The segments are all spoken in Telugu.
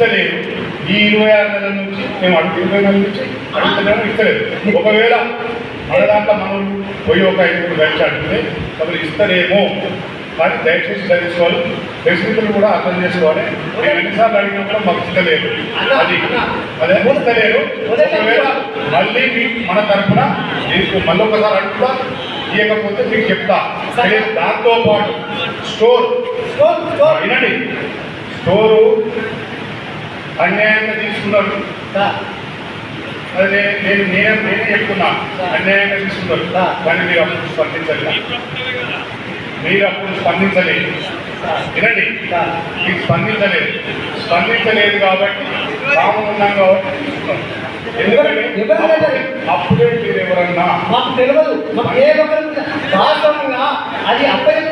ఇస్తలేదు. ఈ ఇరవై ఆరు నెలల నుంచి మేము అడుగు ఇరవై నెలల నుంచి అడుగుతున్నాము ఇస్తలేదు. ఒకవేళ మన దాంట్లో మనం పోయి ఒక ఐదుగురు కలిసి అడిగితే అసలు ఇస్తలేమో. కానీ దయచేసి తెలుసుకోవాలి పరిస్థితులు కూడా అర్థం చేసుకోవాలి. మేము ఎన్నిసార్లు అడిగినా కూడా మాకు ఇస్తలేదు అది అదే ఇస్తలేదు ఒకవేళ మళ్ళీ మన తరఫున మీకు మళ్ళీ ఒకసారి అడుగుతా ఇవ్వకపోతే మీకు చెప్తా. దాంతో పాటు స్టోర్. Store store. వినండి. స్టోరు అన్యాయంగా తీసుకున్నారు. అది నేను నేను నేనే నేనే చెప్తున్నా. అన్యాయంగా తీసుకున్నారు. కానీ మీరు అప్పుడు స్పందించలేదు. మీరు అప్పుడు స్పందించలేదు. వినండి. మీరు స్పందించలేదు. స్పందించలేదు కాబట్టి ఉన్నాం కాబట్టి అప్పుడే- మీరు ఎవరన్నా మాకు తెలియదు మాకు ఏ వాస్తవంగా అది సత్యనారాయణ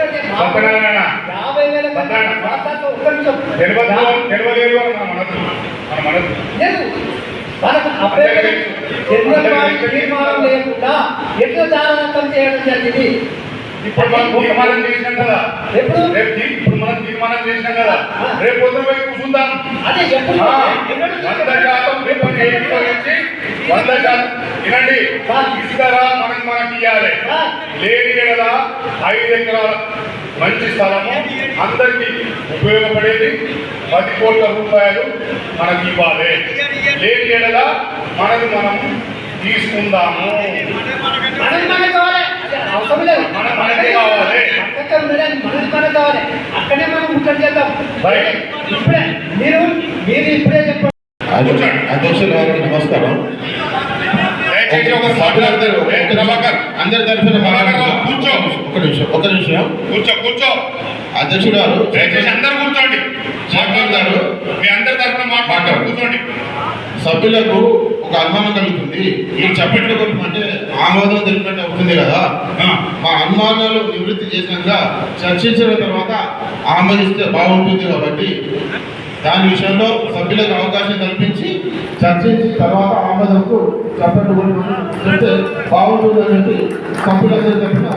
యాభై వేల లేదు. మనకు జన్మ తీర్మానం లేకుండా ఎట్లా దానంతం చేయడం జరిగింది. ఇప్పుడు మనం తీర్మానం చేసినాం కదా. ఎప్పుడు? రేపు ఇప్పుడు మనం తీర్మానం చేసినాం కదా. రేపు పొద్దున పోయి కూర్చుందాం. అదే వంద శాతం రేపు వంద శాతం. వినండి ఇస్తారా మనం మనకి ఇవ్వాలి లేని ఎడల ఐదు ఎకరాల మంచి స్థలము అందరికీ ఉపయోగపడేది. పది కోట్ల రూపాయలు మనకి ఇవ్వాలి. లేని ఎడల మనది మనం తీసుకుందాము. మనది మనకి మన- మనకే కావాలి. అక్కడ ఉన్నది మనది మనకి కావాలి. అక్కడే మనం ముట్టడి చేద్దాం. రైట్. ఇప్పుడే మీరు మీరు ఇప్పుడే చెప్పండి. అధ్యక్షుల వారికి నమస్కారం. దయచేసి ప్రభాకర్? అందరి తరఫున ప్రభాకర్ బాబు, కూర్చో. ఒక నిమిషం ఒక నిమిషం. కూర్చో కూర్చో. అధ్యక్షుడు గారు. దయచేసి అందరు కూర్చోండి. మాట్లాడతారు మీ అందరి తరఫున మాట్లాడతారు. కూర్చోండి. సభ్యులకు ఒక అనుమానం కలుగుతుంది. మీరు చెప్పినట్టు కొంచెం అంటే ఆమోదం తెలిపినట్టు అవుతుంది కదా. మా అనుమానాలు నివృత్తి చేసినాక చర్చించిన తర్వాత ఆమోదిస్తే బాగుంటుంది కాబట్టి దాని విషయంలో సభ్యులకు అవకాశం కల్పించి చర్చించి తర్వాత ఆమోదంకు చెప్పండి చెప్తే బాగుంటుందని చెప్పి సభ్యులందరూ చెప్పిన